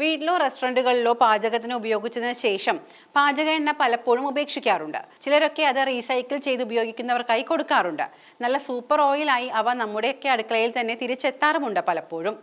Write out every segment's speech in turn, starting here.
വീട്ടിലോ റെസ്റ്റോറന്റുകളിലോ പാചകത്തിന് ഉപയോഗിച്ചതിന് ശേഷം പാചക എണ്ണ പലപ്പോഴും ഉപേക്ഷിക്കാറുണ്ട്. ചിലരൊക്കെ അത് റീസൈക്കിൾ ചെയ്ത് ഉപയോഗിക്കുന്നവർക്കായി കൊടുക്കാറുണ്ട്. നല്ല സൂപ്പർ ഓയിലായി അവ നമ്മുടെയൊക്കെ അടുക്കളയിൽ തന്നെ തിരിച്ചെത്താറുമുണ്ട് പലപ്പോഴും.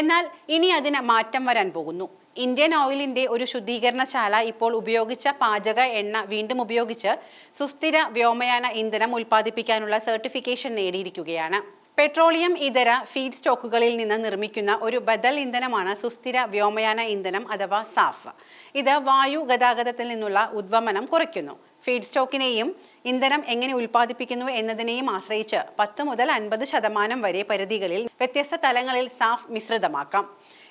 എന്നാൽ ഇനി അതിന് മാറ്റം വരാൻ പോകുന്നു. ഇന്ത്യൻ ഓയിലിന്റെ ഒരു ശുദ്ധീകരണശാല ഇപ്പോൾ ഉപയോഗിച്ച പാചക എണ്ണ വീണ്ടും ഉപയോഗിച്ച് സുസ്ഥിര വ്യോമയാന ഇന്ധനം ഉൽപ്പാദിപ്പിക്കാനുള്ള സർട്ടിഫിക്കേഷൻ നേടിയിരിക്കുകയാണ്. പെട്രോളിയം ഇതര ഫീഡ് സ്റ്റോക്കുകളിൽ നിന്ന് നിർമ്മിക്കുന്ന ഒരു ബദൽ ഇന്ധനമാണ് സുസ്ഥിര വ്യോമയാന ഇന്ധനം അഥവാ സാഫ്. ഇത് വായു ഗതാഗതത്തിൽ നിന്നുള്ള ഉദ്വമനം കുറയ്ക്കുന്നു. ഫീഡ് സ്റ്റോക്കിനെയും ഇന്ധനം എങ്ങനെ ഉൽപ്പാദിപ്പിക്കുന്നു എന്നതിനെയും ആശ്രയിച്ച് പത്ത് മുതൽ അൻപത് ശതമാനം വരെ പരിധികളിൽ വ്യത്യസ്ത തലങ്ങളിൽ സാഫ് മിശ്രിതമാക്കാം.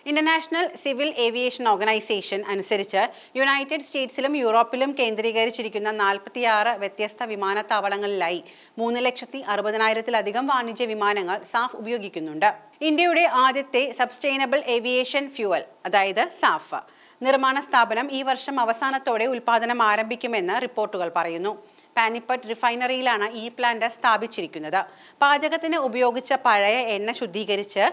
ഇന്റർനാഷണൽ സിവിൽ ഏവിയേഷൻ ഓർഗനൈസേഷൻ അനുസരിച്ച് യുണൈറ്റഡ് സ്റ്റേറ്റ്സിലും യൂറോപ്പിലും കേന്ദ്രീകരിച്ചിരിക്കുന്ന നാൽപ്പത്തിയാറ് വ്യത്യസ്ത വിമാനത്താവളങ്ങളിലായി മൂന്ന് ലക്ഷത്തി അറുപതിനായിരത്തിലധികം വാണിജ്യ വിമാനങ്ങൾ സാഫ് ഉപയോഗിക്കുന്നുണ്ട്. ഇന്ത്യയുടെ ആദ്യത്തെ സബ്സ്റ്റൈനബിൾ ഏവിയേഷൻ ഫ്യൂവൽ അതായത് സാഫ് നിർമ്മാണ സ്ഥാപനം ഈ വർഷം അവസാനത്തോടെ ഉൽപാദനം ആരംഭിക്കുമെന്ന് റിപ്പോർട്ടുകൾ പറയുന്നു. പാനിപ്പട്ട് റിഫൈനറിയിലാണ് ഈ പ്ലാന്റ് സ്ഥാപിച്ചിരിക്കുന്നത്. പാചകത്തിന് ഉപയോഗിച്ച പഴയ എണ്ണ ശുദ്ധീകരിച്ച്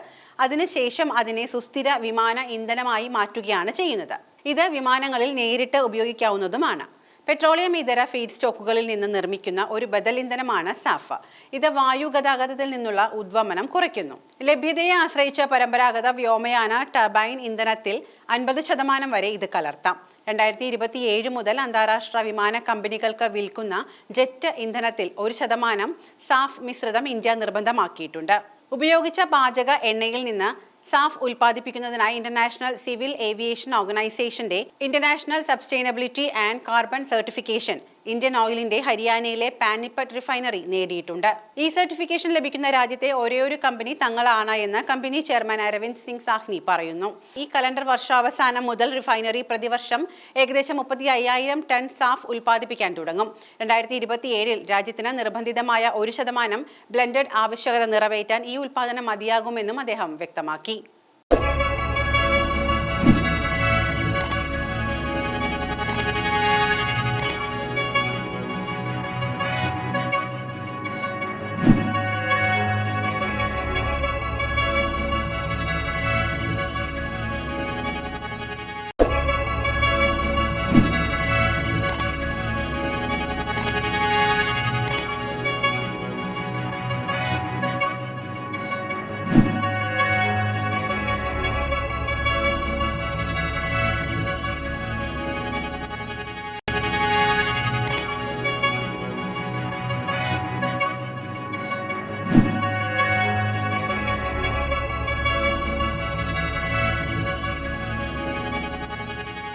അതിനുശേഷം അതിനെ സുസ്ഥിര വിമാന ഇന്ധനമായി മാറ്റുകയാണ് ചെയ്യുന്നത്. ഇത് വിമാനങ്ങളിൽ നേരിട്ട് ഉപയോഗിക്കാവുന്നതുമാണ്. പെട്രോളിയം ഇതര ഫീഡ് സ്റ്റോക്കുകളിൽ നിന്ന് നിർമ്മിക്കുന്ന ഒരു ബദൽ ഇന്ധനമാണ് സാഫ. ഇത് വായു ഗതാഗതത്തിൽ നിന്നുള്ള ഉദ്വമനം കുറയ്ക്കുന്നു. ലഭ്യതയെ ആശ്രയിച്ച പരമ്പരാഗത വ്യോമയാന ടർബൈൻ ഇന്ധനത്തിൽ അൻപത് ശതമാനം വരെ ഇത് കലർത്താം. രണ്ടായിരത്തി ഇരുപത്തിയേഴ് മുതൽ അന്താരാഷ്ട്ര വിമാന കമ്പനികൾക്ക് വിൽക്കുന്ന ജെറ്റ് ഇന്ധനത്തിൽ ഒരു ശതമാനം സാഫ് മിശ്രിതം ഇന്ത്യ നിർബന്ധമാക്കിയിട്ടുണ്ട്. ഉപയോഗിച്ച പാചക എണ്ണയിൽ നിന്ന് സാഫ് ഉൽപ്പാദിപ്പിക്കുന്നതിനായി ഇന്റർനാഷണൽ സിവിൽ ഏവിയേഷൻ ഓർഗനൈസേഷന്റെ international sustainability and carbon certification Indian ഓയിലിന്റെ ഹരിയാനയിലെ പാനിപ്പട്ട് റിഫൈനറി നേടിയിട്ടുണ്ട്. ഈ സർട്ടിഫിക്കേഷൻ ലഭിക്കുന്ന രാജ്യത്തെ ഒരേയൊരു കമ്പനി തങ്ങളാണ് എന്ന് കമ്പനി ചെയർമാൻ അരവിന്ദ് സിംഗ് സാഹ്നി പറയുന്നു. ഈ കലണ്ടർ വർഷാവസാനം മുതൽ റിഫൈനറി പ്രതിവർഷം ഏകദേശം മുപ്പത്തി അയ്യായിരം ടൺ സാഫ് ഉൽപ്പാദിപ്പിക്കാൻ തുടങ്ങും. രണ്ടായിരത്തി ഇരുപത്തിയേഴിൽ രാജ്യത്തിന് നിർബന്ധിതമായ ഒരു ശതമാനം ബ്ലെൻഡഡ് ആവശ്യകത നിറവേറ്റാൻ ഈ ഉൽപ്പാദനം മതിയാകുമെന്നും അദ്ദേഹം വ്യക്തമാക്കി.